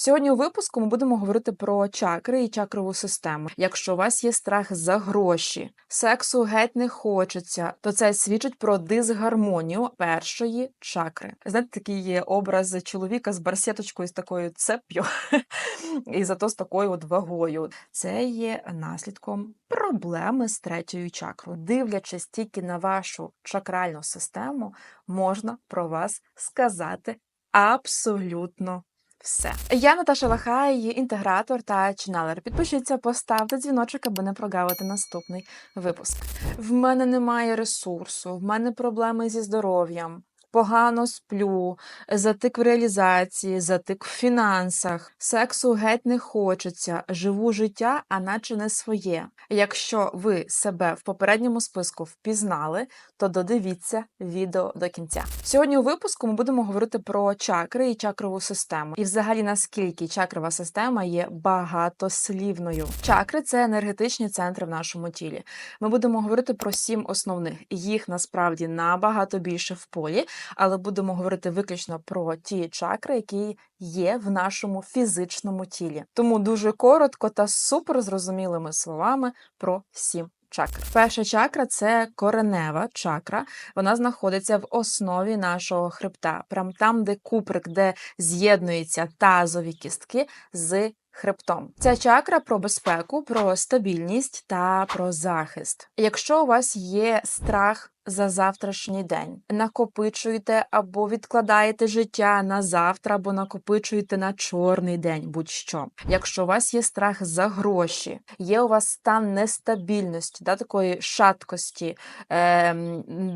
Сьогодні у випуску ми будемо говорити про чакри і чакрову систему. Якщо у вас є страх за гроші, сексу геть не хочеться, то це свідчить про дисгармонію першої чакри. Знаєте, такий є образ чоловіка з барсеточкою з такою цеп'ю, і зато з такою от вагою. Це є наслідком проблеми з третьою чакрою. Дивлячись тільки на вашу чакральну систему, можна про вас сказати абсолютно все. Я Наташа Лахай, інтегратор та ченелер. Підпишіться, поставте дзвіночок, аби не прогавити наступний випуск. В мене немає ресурсу, в мене проблеми зі здоров'ям. Погано сплю, затик в реалізації, затик в фінансах, сексу геть не хочеться, живу життя, а наче не своє. Якщо ви себе в попередньому списку впізнали, то додивіться відео до кінця. Сьогодні у випуску ми будемо говорити про чакри і чакрову систему, і взагалі наскільки чакрова система є багатослівною. Чакри це енергетичні центри в нашому тілі. Ми будемо говорити про сім основних. Їх насправді набагато більше в полі, але будемо говорити виключно про ті чакри, які є в нашому фізичному тілі. Тому дуже коротко та супер зрозумілими словами про сім чакр. Перша чакра це коренева чакра. Вона знаходиться в основі нашого хребта, прям там, де куприк, де з'єднуються тазові кістки з хребтом. Ця чакра про безпеку, про стабільність та про захист. Якщо у вас є страх за завтрашній день, накопичуєте або відкладаєте життя на завтра, або накопичуєте на чорний день, будь-що. Якщо у вас є страх за гроші, є у вас стан нестабільності, да, такої шаткості, е,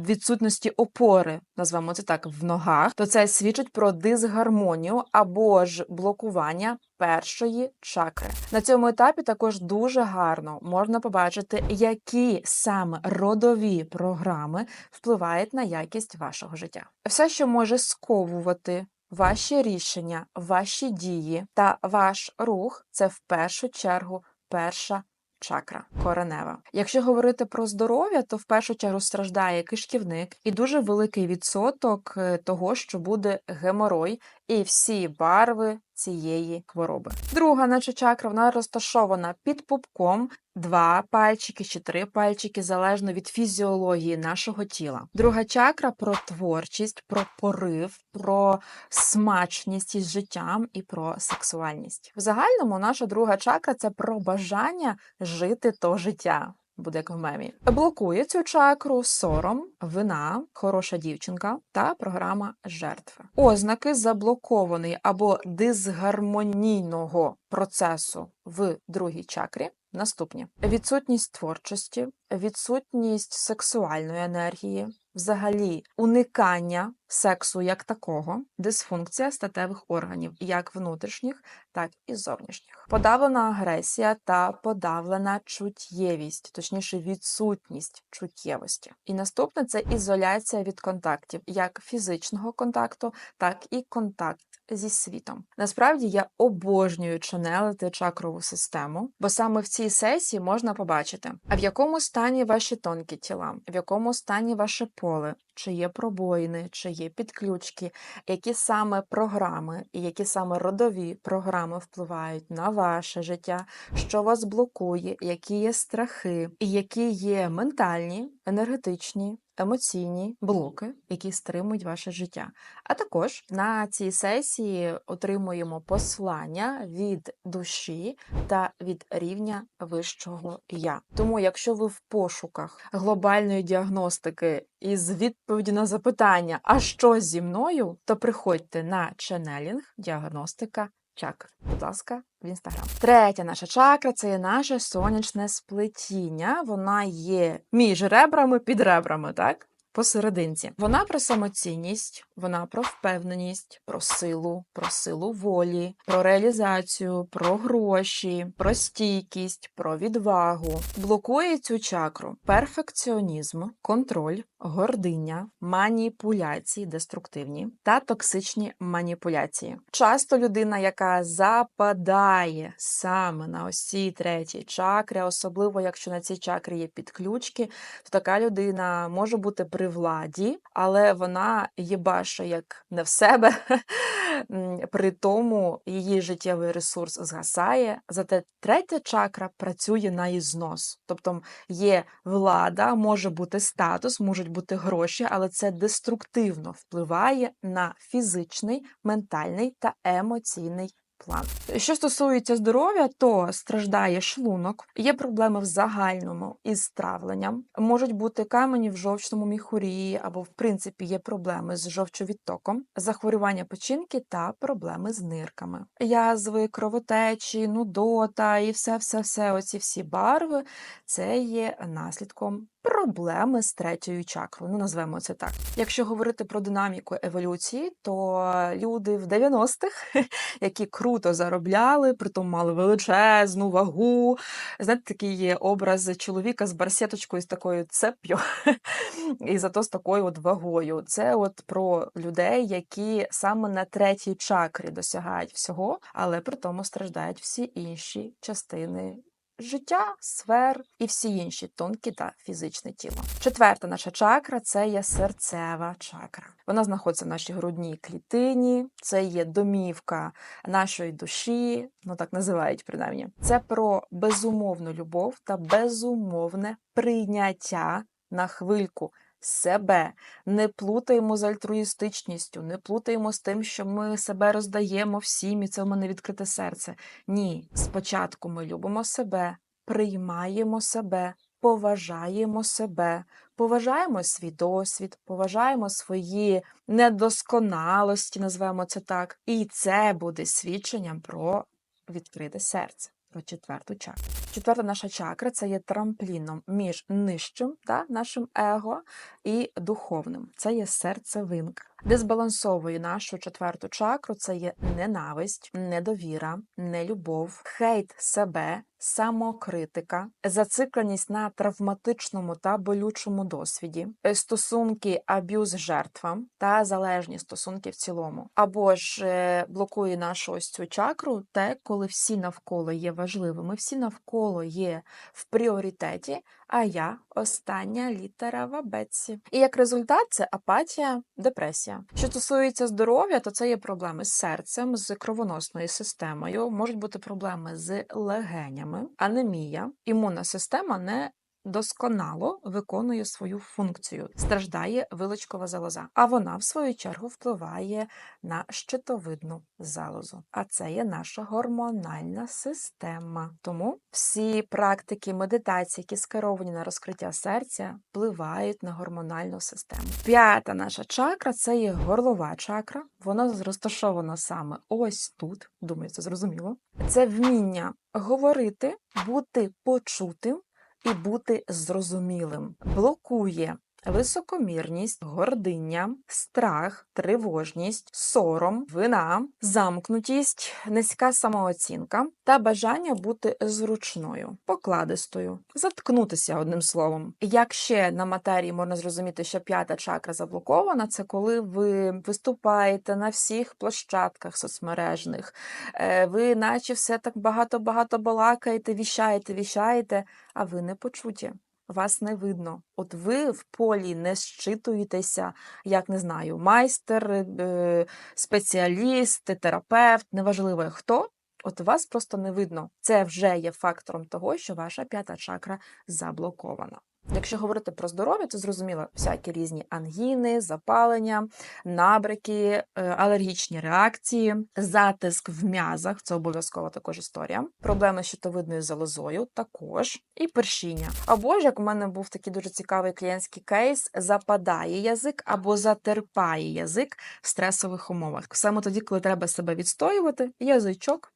відсутності опори, назвемо це так, в ногах, то це свідчить про дисгармонію або ж блокування першої чакри. На цьому етапі також дуже гарно можна побачити, які саме родові програми впливають на якість вашого життя. Все, що може сковувати. Ваші рішення, ваші дії та ваш рух це в першу чергу перша чакра коренева. Якщо говорити про здоров'я, то в першу чергу страждає кишківник і дуже великий відсоток е, того, що буде геморой і всі барви цієї хвороби. Друга наша чакра вона розташована під пупком. Два пальчики чи три пальчики залежно від фізіології нашого тіла. Друга чакра про творчість, про порив, про смачність із життям і про сексуальність. В загальному наша друга чакра це про бажання жити то життя. Буде як в мемі. Блокує цю чакру сором, вина, хороша дівчинка та програма жертви. Ознаки заблокованої або дисгармонійного процесу в другій чакрі наступні: відсутність творчості, відсутність сексуальної енергії, взагалі уникання сексу як такого, дисфункція статевих органів, як внутрішніх, так і зовнішніх, подавлена агресія та подавлена чуттєвість, точніше, відсутність чуттєвості. І наступне це ізоляція від контактів, як фізичного контакту, так і контакт. Зі світом насправді я обожнюю ченелити чакрову систему, бо саме в цій сесії можна побачити, а в якому стані ваші тонкі тіла, в якому стані ваше поле, чи є пробоїни, чи є підключки, які саме програми і які саме родові програми впливають на ваше життя, що вас блокує, які є страхи, і які є ментальні, енергетичні. Емоційні блоки, які стримують ваше життя. А також на цій сесії отримуємо послання від душі та від рівня вищого я. Тому, якщо ви в пошуках глобальної діагностики із відповіді на запитання, а що зі мною, то приходьте на ченелінг діагностика чакр. Будь ласка, в інстаграм. Третя наша чакра це є наше сонячне сплетіння. Вона є між ребрами під ребрами, так? Посерединці. Вона про самоцінність, вона про впевненість, про силу, про силу волі, про реалізацію, про гроші, про стійкість, про відвагу. Блокує цю чакру перфекціонізм, контроль, гординя, маніпуляції, деструктивні та токсичні маніпуляції. Часто людина, яка западає саме на ось ці треті чакри, особливо якщо на цій чакрі є підключки, то така людина може бути при владі, але вона їбашить краще, як не в себе. При тому її життєвий ресурс згасає. Зате третя чакра працює на ізнос. Тобто є влада, може бути статус, можуть бути гроші, але це деструктивно впливає на фізичний, ментальний та емоційний план. Що стосується здоров'я, то страждає шлунок, є проблеми в загальному із травленням, можуть бути камені в жовчному міхурі, або, в принципі, є проблеми з жовчовідтоком, захворювання печінки та проблеми з нирками, язви, кровотечі, нудота і все, все, все оці всі барви це є наслідком проблеми з третьою чакрою. Ну, назвемо це так. Якщо говорити про динаміку еволюції, то люди в 90-х, які круто заробляли, притом мали величезну вагу. Знаєте, такий є образ чоловіка з барсеточкою з такою цеп'ю, і зато з такою от вагою. Це от про людей, які саме на третій чакрі досягають всього, але при тому страждають всі інші частини життя, сфер і всі інші тонкі та фізичне тіло. Четверта наша чакра це є серцева чакра. Вона знаходиться в нашій грудній клітині, це є домівка нашої душі, ну так називають принаймні. Це про безумовну любов та безумовне прийняття на хвильку. Себе не плутаємо з альтруїстичністю, не плутаємо з тим, що ми себе роздаємо всім, і це в мене відкрите серце. Ні, спочатку ми любимо себе, приймаємо себе, поважаємо себе, поважаємо свій досвід, поважаємо свої недосконалості, назвемо це так, і це буде свідченням про відкрите серце. Про четверту чакру. Четверта наша чакра це є трампліном між нижчим та нашим его і духовним. Це є серцевинка. Дисбалансовує нашу четверту чакру це є ненависть, недовіра, нелюбов, хейт себе, самокритика, зацикленість на травматичному та болючому досвіді, е, стосунки аб'юз жертвам та залежні стосунки в цілому. Або ж е, блокує нашу ось цю чакру, те, коли всі навколо є важливими, всі навколо є в пріоритеті, а я остання літера в абетці. І як результат, це апатія, депресія. Що стосується здоров'я, то це є проблеми з серцем, з кровоносною системою, можуть бути проблеми з легенями, анемія, імунна система не досконало виконує свою функцію, страждає вилочкова залоза, а вона, в свою чергу, впливає на щитовидну залозу. А це є наша гормональна система. Тому всі практики медитації, які скеровані на розкриття серця, впливають на гормональну систему. П'ята наша чакра це є горлова чакра. Вона розташована саме ось тут. Думаю, це зрозуміло. Це вміння говорити, бути почутим і бути зрозумілим. Блокує високомірність, гординня, страх, тривожність, сором, вина, замкнутість, низька самооцінка та бажання бути зручною, покладистою, заткнутися одним словом. Як ще на матерії можна зрозуміти, що п'ята чакра заблокована, це коли ви виступаєте на всіх площадках соцмережних, е, ви наче все так багато-багато балакаєте, віщаєте, віщаєте, а ви не почуті. Вас не видно. От ви в полі не щитуєтеся, як не знаю, майстер, е, спеціаліст, терапевт, неважливо хто. От вас просто не видно. Це вже є фактором того, що ваша п'ята чакра заблокована. Якщо говорити про здоров'я, то зрозуміло всякі різні ангіни, запалення, набряки, е, алергічні реакції, затиск в м'язах це обов'язкова також історія. Проблеми з щитовидною залозою також, і першіння. Або ж як у мене був такий дуже цікавий клієнтський кейс, западає язик або затерпає язик в стресових умовах. Саме тоді, коли треба себе відстоювати, язичок.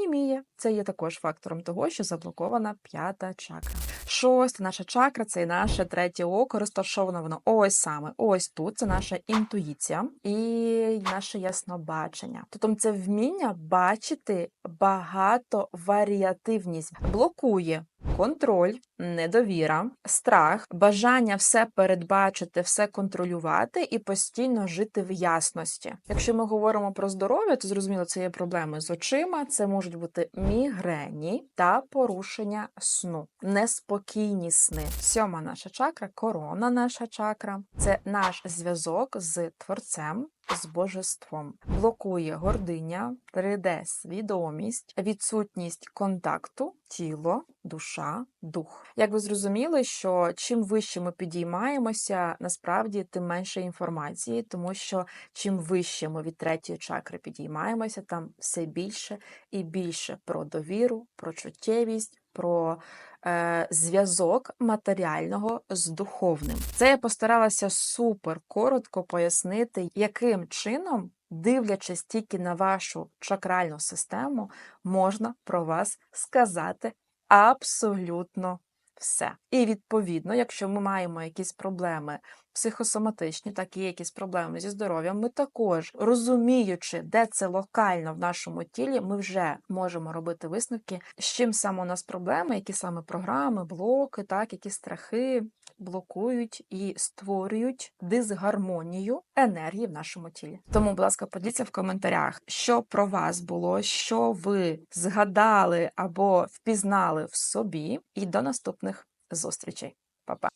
Німіє. Це є також фактором того, що заблокована п'ята чакра. Шоста наша чакра це наше третє око, розташовано воно ось саме, ось тут. Це наша інтуїція і наше яснобачення. Тобто це вміння бачити багато варіативність, блокує контроль, недовіра, страх, бажання все передбачити, все контролювати і постійно жити в ясності. Якщо ми говоримо про здоров'я, то зрозуміло, це є проблеми з очима, це можуть бути мігрені та порушення сну, неспокійні сни. Сьома наша чакра, корона наша чакра, це наш зв'язок з творцем. З божеством блокує гординя, 3D свідомість, відсутність контакту, тіло, душа, дух. Як ви зрозуміли, що чим вище ми підіймаємося, насправді тим менше інформації, тому що чим вище ми від третьої чакри підіймаємося, там все більше і більше про довіру, про чуттєвість, про е, зв'язок матеріального з духовним. Це я постаралася супер коротко пояснити, яким чином, дивлячись тільки на вашу чакральну систему, можна про вас сказати абсолютно все. І відповідно, якщо ми маємо якісь проблеми психосоматичні, так і якісь проблеми зі здоров'ям, ми також розуміючи, де це локально в нашому тілі, ми вже можемо робити висновки, з чим саме у нас проблеми, які саме програми, блоки, так, які страхи блокують і створюють дисгармонію енергії в нашому тілі. Тому, будь ласка, поділіться в коментарях, що про вас було, що ви згадали або впізнали в собі, і до наступних зустрічей. Па-па!